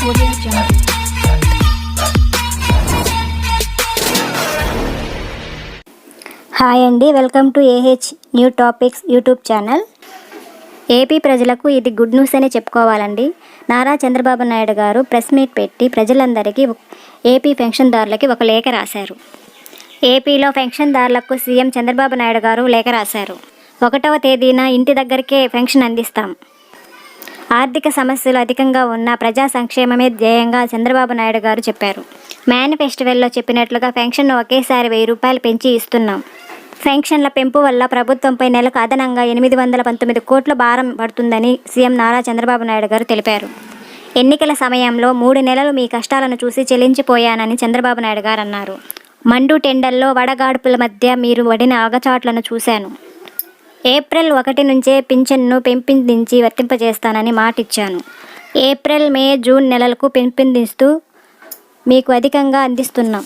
Hi అండి welcome to AH new topics YouTube channel. AP ప్రజలకు ఇది గుడ్ న్యూస్ అనే చెప్పుకోవాలండి. నారా చంద్రబాబు నాయుడు గారు ప్రెస్ మీట్ పెట్టి ప్రజలందరికీ ఏపీ పెన్షన్దారులకి ఒక లేఖ రాశారు. ఏపీలో పెన్షన్దారులకు సీఎం చంద్రబాబు నాయుడు గారు లేఖ రాశారు. ఒకటవ తేదీన ఇంటి దగ్గరికే పెన్షన్ అందిస్తాం. ఆర్థిక సమస్యలు అధికంగా ఉన్న ప్రజా సంక్షేమమే ధ్యేయంగా చంద్రబాబు నాయుడు గారు చెప్పారు. మేనిఫెస్టివల్లో చెప్పినట్లుగా పెన్షన్ను ఒకేసారి వెయ్యి రూపాయలు పెంచి ఇస్తున్నాం. పెన్షన్ల పెంపు వల్ల ప్రభుత్వంపై నెలకు అదనంగా ఎనిమిది వందల పంతొమ్మిది కోట్ల భారం పడుతుందని సీఎం నారా చంద్రబాబు నాయుడు గారు తెలిపారు. ఎన్నికల సమయంలో మూడు నెలలు మీ కష్టాలను చూసి చెల్లించిపోయానని చంద్రబాబు నాయుడు గారు అన్నారు. మండు టెండల్లో వడగాడుపుల మధ్య మీరు వడిన ఆగచాట్లను చూశాను. ఏప్రిల్ ఒకటి నుంచే పింఛన్ను పెంపొందించి వర్తింపజేస్తానని మాటిచ్చాను. ఏప్రిల్ మే జూన్ నెలలకు పెంపొందిస్తూ మీకు అధికంగా అందిస్తున్నాం.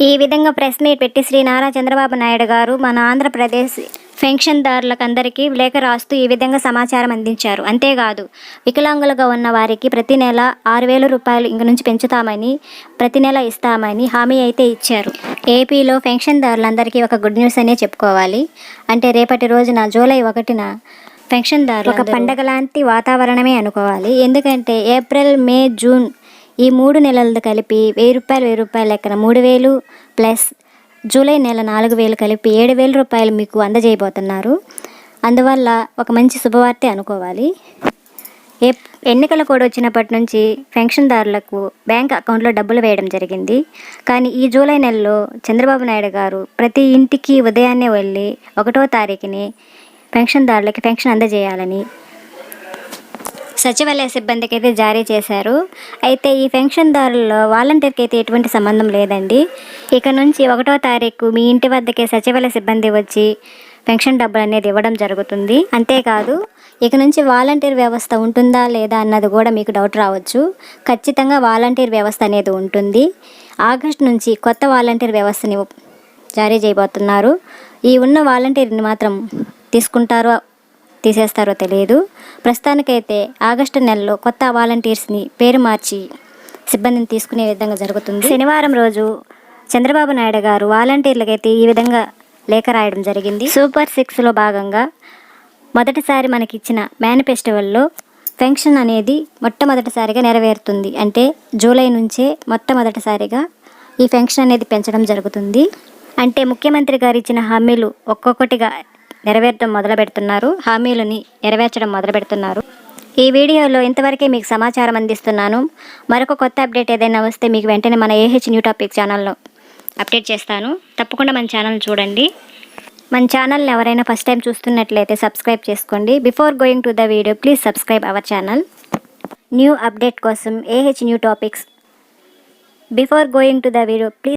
ఈ విధంగా ప్రెస్ మీట్ పెట్టి శ్రీ నారా చంద్రబాబు నాయుడు గారు మన ఆంధ్రప్రదేశ్ పెన్షన్దారులకు అందరికీ లేఖ రాస్తూ ఈ విధంగా సమాచారం అందించారు. అంతేకాదు వికలాంగులుగా ఉన్న వారికి ప్రతి నెల ఆరు వేల రూపాయలు ఇంక నుంచి పెంచుతామని ప్రతి నెల ఇస్తామని హామీ అయితే ఇచ్చారు. ఏపీలో పెన్షన్దారులందరికీ ఒక గుడ్ న్యూస్ అనే చెప్పుకోవాలి. అంటే రేపటి రోజున జూలై ఒకటిన పెన్షన్దారులు ఒక పండగ లాంటి వాతావరణమే అనుకోవాలి. ఎందుకంటే ఏప్రిల్ మే జూన్ ఈ మూడు నెలలతో కలిపి వెయ్యి రూపాయలు వెయ్యి రూపాయలు లెక్కన మూడు వేలు ప్లస్ జూలై నెల నాలుగు వేలు కలిపి ఏడు వేల రూపాయలు మీకు అందజేయబోతున్నారు. అందువల్ల ఒక మంచి శుభవార్తే అనుకోవాలి. ఏ ఎన్నికల కోడ్ వచ్చినప్పటి నుంచి పెన్షన్దారులకు బ్యాంక్ అకౌంట్లో డబ్బులు వేయడం జరిగింది. కానీ ఈ జూలై నెలలో చంద్రబాబు నాయుడు గారు ప్రతి ఇంటికి ఉదయాన్నే వెళ్ళి ఒకటో తారీఖుని పెన్షన్దారులకి పెన్షన్ అందజేయాలని సచివాలయ సిబ్బందికి అయితే జారీ చేశారు. అయితే ఈ పెన్షన్దారుల్లో వాలంటీర్కి అయితే ఎటువంటి సంబంధం లేదండి. ఇక నుంచి ఒకటో తారీఖు మీ ఇంటి వద్దకే సచివాలయ సిబ్బంది వచ్చి పెన్షన్ డబ్బులు అనేది ఇవ్వడం జరుగుతుంది. అంతేకాదు ఇక నుంచి వాలంటీర్ వ్యవస్థ ఉంటుందా లేదా అన్నది కూడా మీకు డౌట్ రావచ్చు. ఖచ్చితంగా వాలంటీర్ వ్యవస్థ అనేది ఉంటుంది. ఆగస్ట్ నుంచి కొత్త వాలంటీర్ వ్యవస్థని జారీ చేయబోతున్నారు. ఈ ఉన్న వాలంటీర్ని మాత్రం తీసుకుంటారో తీసేస్తారో తెలియదు. ప్రస్తుతానికైతే ఆగస్టు నెలలో కొత్త వాలంటీర్స్ని పేరు మార్చి సిబ్బందిని తీసుకునే విధంగా జరుగుతుంది. శనివారం రోజు చంద్రబాబు నాయుడు గారు వాలంటీర్లకైతే ఈ విధంగా లేఖ రాయడం జరిగింది. సూపర్ సిక్స్లో భాగంగా మొదటిసారి మనకిచ్చిన మేనిఫెస్టివల్లో పెన్షన్ అనేది మొట్టమొదటిసారిగా నెరవేరుతుంది. అంటే జూలై నుంచే మొట్టమొదటిసారిగా ఈ పెన్షన్ అనేది పెంచడం జరుగుతుంది. అంటే ముఖ్యమంత్రి గారు ఇచ్చిన హామీలు ఒక్కొక్కటిగా నెరవేర్చడం మొదలు పెడుతున్నారు హామీలని నెరవేర్చడం మొదలు పెడుతున్నారు ఈ వీడియోలో ఇంతవరకే మీకు సమాచారం అందిస్తున్నాను. మరొక కొత్త అప్డేట్ ఏదైనా వస్తే మీకు వెంటనే మన ఏహెచ్ న్యూ టాపిక్ ఛానల్లో అప్డేట్ చేస్తాను. తప్పకుండా మన ఛానల్ చూడండి. మన ఛానల్ని ఎవరైనా ఫస్ట్ టైం చూస్తున్నట్లయితే సబ్స్క్రైబ్ చేసుకోండి. Before going to the video please subscribe our channel new update కోసం AH new topics before going to the video please